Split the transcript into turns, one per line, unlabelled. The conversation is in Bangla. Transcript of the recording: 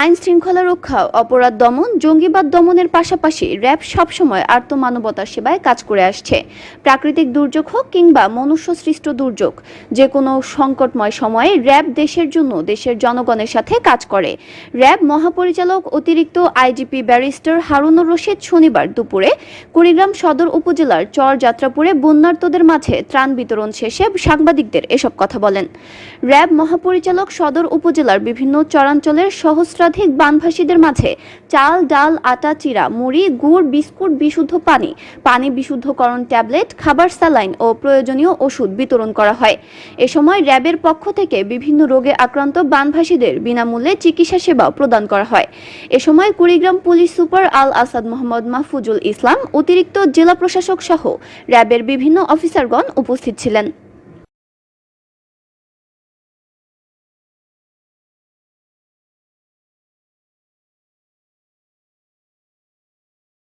আইন শৃঙ্খলা রক্ষা, অপরাধ দমন, জঙ্গিবাদ দমনের পাশাপাশি র্যাব সবসময় আর্তমানবতার সেবায় কাজ করে আসছে। প্রাকৃতিক দুর্যোগ হোক কিংবা মনুষ্য সৃষ্ট দুর্যোগ যে কোনো সংকটময় সময়ে র্যাব দেশের জন্য দেশের জনগণের সাথে কাজ করে। র্যাব মহাপরিচালক অতিরিক্ত আইজিপি ব্যারিস্টার হারুনুর রশিদ শনিবার দুপুরে কুড়িগ্রাম সদর উপজেলার চর যাত্রাপুরে বন্যার্তদের মাঝে ত্রাণ বিতরণ শেষে সাংবাদিকদের এসব কথা বলেন। র্যাব মহাপরিচালক সদর উপজেলার বিভিন্ন চরাঞ্চলের সহস্রাধিক বানভাসীদের মাঝে চাল, ডাল, আটা, চিরা, মুড়ি, গুড়, বিস্কুট, বিশুদ্ধ পানি পানি বিশুদ্ধকরণ ট্যাবলেট, খাবার স্যালাইন ও প্রয়োজনীয় ওষুধ বিতরণ করা হয়। এ সময় র্যাবের পক্ষ থেকে বিভিন্ন রোগে আক্রান্ত বানভাসীদের বিনামূল্যে চিকিৎসা সেবা প্রদান করা হয়। এ সময় কুড়িগ্রাম পুলিশ সুপার আল আসাদ মোহাম্মদ মাহফুজুল ইসলাম, অতিরিক্ত জেলা প্রশাসক সহ র্যাবের বিভিন্ন অফিসারগণ উপস্থিত ছিলেন।